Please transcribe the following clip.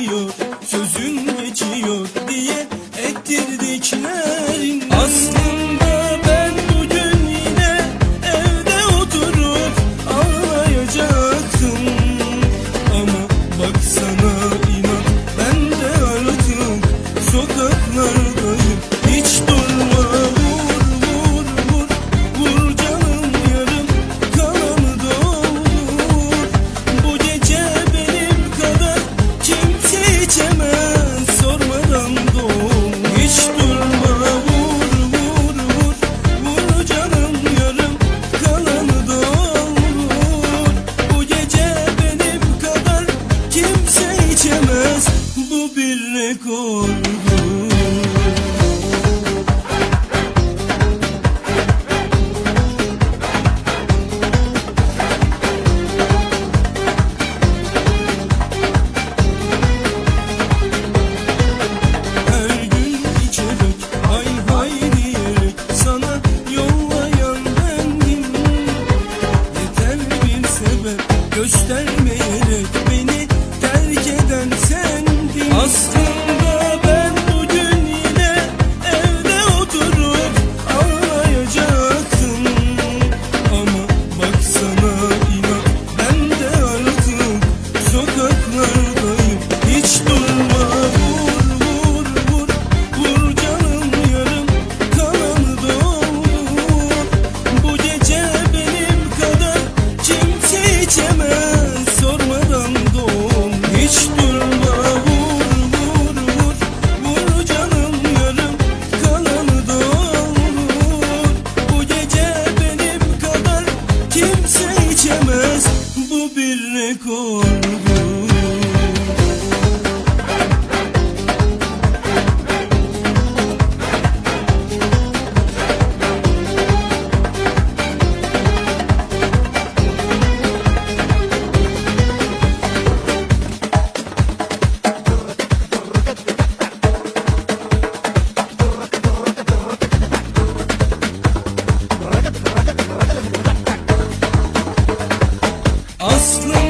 you. Bir rekordur bu bir Aslı